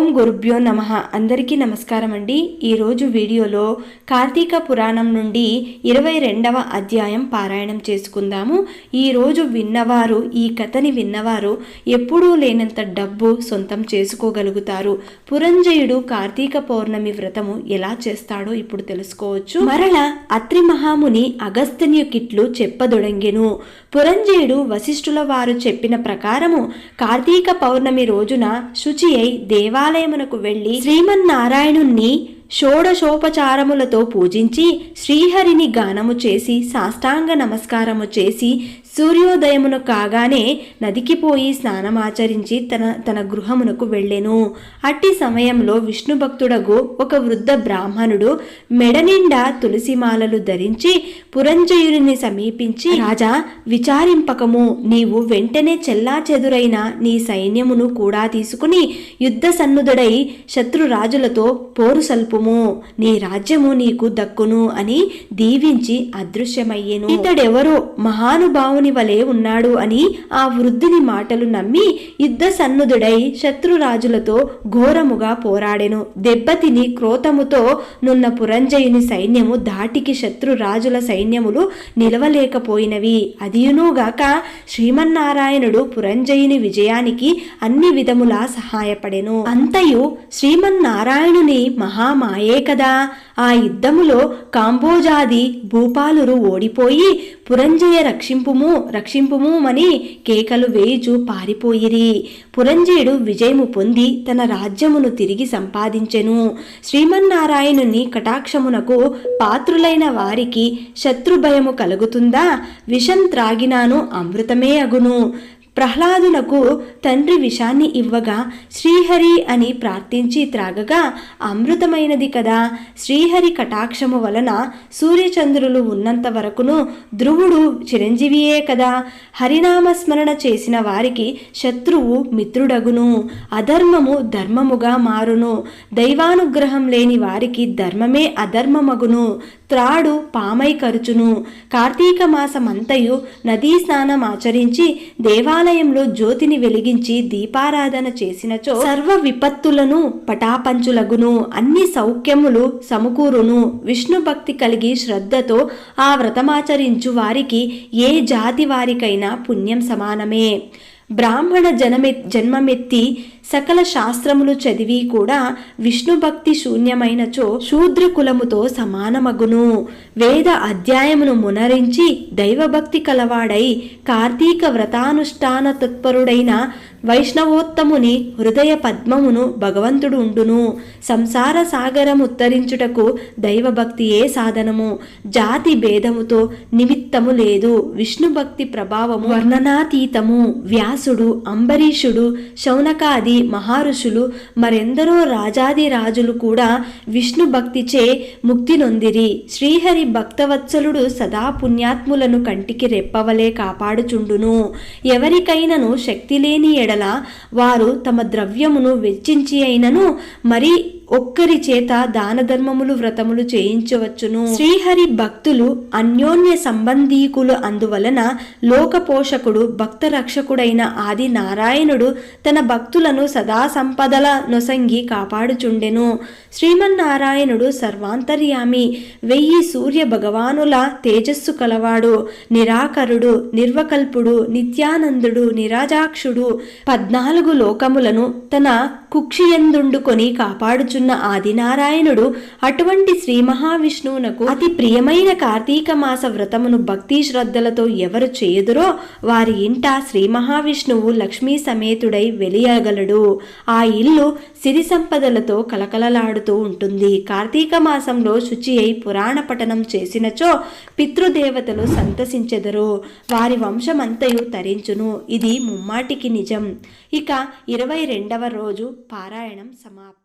ఓం గురుభ్యో నమ. అందరికీ నమస్కారం అండి. ఈరోజు వీడియోలో కార్తీక పురాణం నుండి ఇరవై రెండవ అధ్యాయం పారాయణం చేసుకుందాము. ఈరోజు విన్నవారు ఈ కథని విన్నవారు ఎప్పుడూ లేనంత డబ్బు సొంతం చేసుకోగలుగుతారు. పురంజయుడు కార్తీక పౌర్ణమి వ్రతము ఎలా చేస్తాడో ఇప్పుడు తెలుసుకోవచ్చు. మరల అత్రి మహాముని అగస్త్యకిట్లు చెప్పదొడంగెను. పురంజయుడు వశిష్ఠుల వారు చెప్పిన ప్రకారము కార్తీక పౌర్ణమి రోజున శుచి అయి దేవా దేవాలయమునకు వెళ్ళి శ్రీమన్నారాయణుణ్ణి షోడశోపచారములతో పూజించి శ్రీహరిని గానము చేసి సాష్టాంగ నమస్కారము చేసి సూర్యోదయమును కాగానే నదికి పోయి స్నానమాచరించి తన తన గృహమునకు వెళ్ళెను. అట్టి సమయంలో విష్ణు భక్తుడగు ఒక వృద్ధ బ్రాహ్మణుడు మెడ నిండా తులసిమాలలు ధరించి పురంజయుని సమీపించి రాజా విచారింపకము. నీవు వెంటనే చెల్లా చెదురైన నీ సైన్యమును కూడా తీసుకుని యుద్ధ సన్నుదుడై శత్రురాజులతో పోరు సల్పుము. నీ రాజ్యము నీకు దక్కును అని దీవించి అదృశ్యమయ్యేను. ఇతడెవరో మహానుభావుని వలె ఉన్నాడు అని ఆ వృద్ధుని మాటలు నమ్మి యుద్ధ సన్నుదుడై శత్రురాజులతో ఘోరముగా పోరాడెను. దెబ్బతిని క్రోతముతో నున్న పురంజయుని సైన్యము దాటికి శత్రురాజుల సైన్యములు నిలవలేకపోయినవి. అదియునుగాక శ్రీమన్నారాయణుడు పురంజయుని విజయానికి అన్ని విధములా సహాయపడెను. అంతయు శ్రీమన్నారాయణుని మహామాయే కదా. ఆ యుద్ధములో కాంబోజాది భూపాలురు ఓడిపోయి పురంజయ రక్షింపుము రక్షింపుము అని కేకలు వేయుచు పారిపోయిరి. పురంజయుడు విజయము పొంది తన రాజ్యమును తిరిగి సంపాదించెను. శ్రీమన్నారాయణుని కటాక్షమునకు పాత్రులైన వారికి శత్రుభయము కలుగుతుందా? విషం త్రాగినాను అమృతమే అగును. ప్రహ్లాదునకు తండ్రి విషాన్ని ఇవ్వగా శ్రీహరి అని ప్రార్థించి త్రాగగా అమృతమైనది కదా. శ్రీహరి కటాక్షము వలన సూర్యచంద్రులు ఉన్నంత వరకును ధ్రువుడు చిరంజీవియే కదా. హరినామస్మరణ చేసిన వారికి శత్రువు మిత్రుడగును. అధర్మము ధర్మముగా మారును. దైవానుగ్రహం లేని వారికి ధర్మమే అధర్మమగును. త్రాడు పామై కరుచును. కార్తీక మాసమంతయు నదీ స్నానం ఆచరించి దేవాలయంలో జ్యోతిని వెలిగించి దీపారాధన చేసినచో సర్వ విపత్తులను పటాపంచులగును. అన్ని సౌఖ్యములు సమకూరును. విష్ణు భక్తి కలిగి శ్రద్ధతో ఆ వ్రతమాచరించు వారికి ఏ జాతి వారికైనా పుణ్యం సమానమే. బ్రాహ్మణ జనమె జన్మమెత్తి సకల శాస్త్రములు చదివి కూడా విష్ణు భక్తి శూన్యమైనచో శూద్ర కులముతో సమానమగును. వేద అధ్యాయమును మునరించి దైవభక్తి కలవాడై కార్తీక వ్రతానుష్ఠాన తత్పరుడైన వైష్ణవోత్తముని హృదయ పద్మమును భగవంతుడు ఉండును. సంసార సాగరం ఉత్తరించుటకు దైవభక్తియే సాధనము. జాతి భేదముతో నిమిత్తము లేదు. విష్ణు భక్తి ప్రభావము వర్ణనాతీతము. వ్యాసుడు అంబరీషుడు శౌనకాది మహారుషులు మరెందరో రాజాది రాజులు కూడా విష్ణు భక్తిచే ముక్తి నొందిరి. శ్రీహరి భక్తవత్సలుడు సదా పుణ్యాత్ములను కంటికి రెప్పవలే కాపాడుచుండును. ఎవరికైనను శక్తి లేని ఎడల వారు తమ ద్రవ్యమును వెచ్చించి అయినను మరి ఒక్కరి చేత దాన ధర్మములు వ్రతములు చేయించవచ్చును. శ్రీహరి భక్తులు అన్యోన్య సంబంధీకులు అందువలన లోకపోషకుడు భక్త రక్షకుడైన ఆది నారాయణుడు తన భక్తులను సదా సంపదల నొసంగి కాపాడుచుండెను. శ్రీమన్నారాయణుడు సర్వాంతర్యామి వెయ్యి సూర్య భగవానుల తేజస్సు కలవాడు నిరాకరుడు నిర్వకల్పుడు నిత్యానందుడు నిరాజాక్షుడు. పద్నాలుగు లోకములను తన కుక్షియందుండుకొని కాపాడుచున్న ఆదినారాయణుడు అటువంటి శ్రీ మహావిష్ణువునకు అతి ప్రియమైన కార్తీక మాస వ్రతమును భక్తి శ్రద్ధలతో ఎవరు చేయుదురో వారి ఇంట శ్రీ మహావిష్ణువు లక్ష్మీ సమేతుడై వెలియగలడు. ఆ ఇల్లు సిరి సంపదలతో కలకలలాడుతూ ఉంటుంది. కార్తీక మాసంలో శుచి అయి పురాణ పఠనం చేసినచో పితృదేవతలు సంతసించెదరు. వారి వంశమంతయు తరించును. ఇది ముమ్మాటికి నిజం. ఇక ఇరవై రెండవ రోజు పారాయణం సమాప్తం.